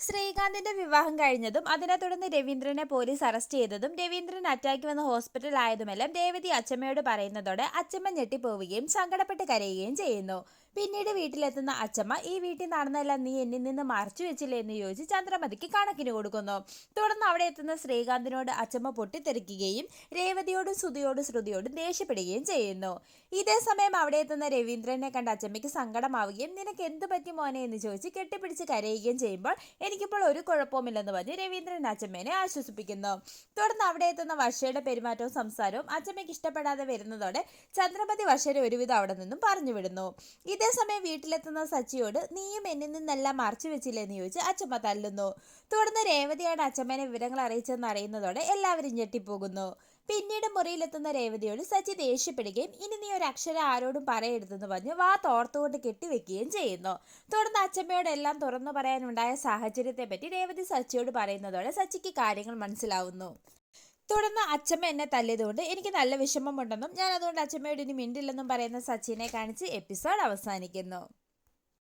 ശ്രീകാന്തിന്റെ വിവാഹം കഴിഞ്ഞതും അതിനെ തുടർന്ന് രവീന്ദ്രനെ പോലീസ് അറസ്റ്റ് ചെയ്തതും രവീന്ദ്രൻ അറ്റാക്ക് വന്ന ഹോസ്പിറ്റലായതുമെല്ലാം രേവതി അച്ചമ്മയോട് പറയുന്നതോടെ അച്ചമ്മ ഞെട്ടിപ്പോവുകയും സങ്കടപ്പെട്ട് കരയുകയും ചെയ്യുന്നു. പിന്നീട് വീട്ടിലെത്തുന്ന അച്ചമ്മ ഈ വീട്ടിൽ നടന്നതെല്ലാം നീ എന്നിൽ നിന്ന് മറച്ചു വെച്ചില്ലേ? എന്ന് ചോദിച്ച് ചന്ദ്രമതിക്ക് കണക്കിന് കൊടുക്കുന്നു. തുടർന്ന് അവിടെ എത്തുന്ന ശ്രീകാന്തിനോട് അച്ചമ്മ പൊട്ടിത്തെറിക്കുകയും രേവതിയോടും ശ്രുതിയോടും ശ്രുതിയോടും ദേഷ്യപ്പെടുകയും ചെയ്യുന്നു. ഇതേ സമയം അവിടെ എത്തുന്ന രവീന്ദ്രനെ കണ്ട അച്ചമ്മയ്ക്ക് സങ്കടമാവുകയും നിനക്ക് എന്ത് പറ്റി മോനെ? എന്ന് ചോദിച്ച് കെട്ടിപ്പിടിച്ച് കരയുകയും ചെയ്യുമ്പോൾ എനിക്കിപ്പോൾ ഒരു കുഴപ്പവുമില്ലെന്ന് പറഞ്ഞ് രവീന്ദ്രൻ അച്ചമ്മേനെ ആശ്വസിപ്പിക്കുന്നു. തുടർന്ന് അവിടെ എത്തുന്ന വർഷയുടെ പെരുമാറ്റവും സംസാരവും അച്ചമ്മയ്ക്ക് ഇഷ്ടപ്പെടാതെ വരുന്നതോടെ ചന്ദ്രമതി വർഷയുടെ ഒരുവിധം അവിടെ നിന്നും പറഞ്ഞു വിടുന്നു. ഇതേ സമയം വീട്ടിലെത്തുന്ന സച്ചിയോട് നീയും എന്നിൽ നിന്നെല്ലാം മറച്ചു വെച്ചില്ലേ? എന്ന് ചോദിച്ച് അച്ചമ്മ തല്ലുന്നു. തുടർന്ന് രേവതിയാണ് അച്ചമ്മേനെ വിവരങ്ങൾ അറിയിച്ചതെന്ന് അറിയുന്നതോടെ എല്ലാവരും ഞെട്ടിപ്പോകുന്നു. പിന്നീട് മുറിയിലെത്തുന്ന രേവതിയോട് സച്ചി ദേഷ്യപ്പെടുകയും ഇനി നീ ഒരു അക്ഷരം ആരോടും പറയരുതെന്ന് പറഞ്ഞ് വാ തോർത്തുകൊണ്ട് കെട്ടിവെക്കുകയും ചെയ്യുന്നു. തുടർന്ന് അച്ചമ്മയോട് എല്ലാം തുറന്നു പറയാനുണ്ടായ സാഹചര്യത്തെപ്പറ്റി രേവതി സച്ചിയോട് പറയുന്നതോടെ സച്ചിക്ക് കാര്യങ്ങൾ മനസ്സിലാവുന്നു. തുടർന്ന് അച്ഛമ്മ എന്നെ തല്ലിയതുകൊണ്ട് എനിക്ക് നല്ല വിഷമമുണ്ടെന്നും ഞാൻ അതുകൊണ്ട് അച്ഛമ്മയോട് ഇനി മിണ്ടില്ലെന്നും പറയുന്ന സച്ചിനെ കാണിച്ച് എപ്പിസോഡ് അവസാനിക്കുന്നു.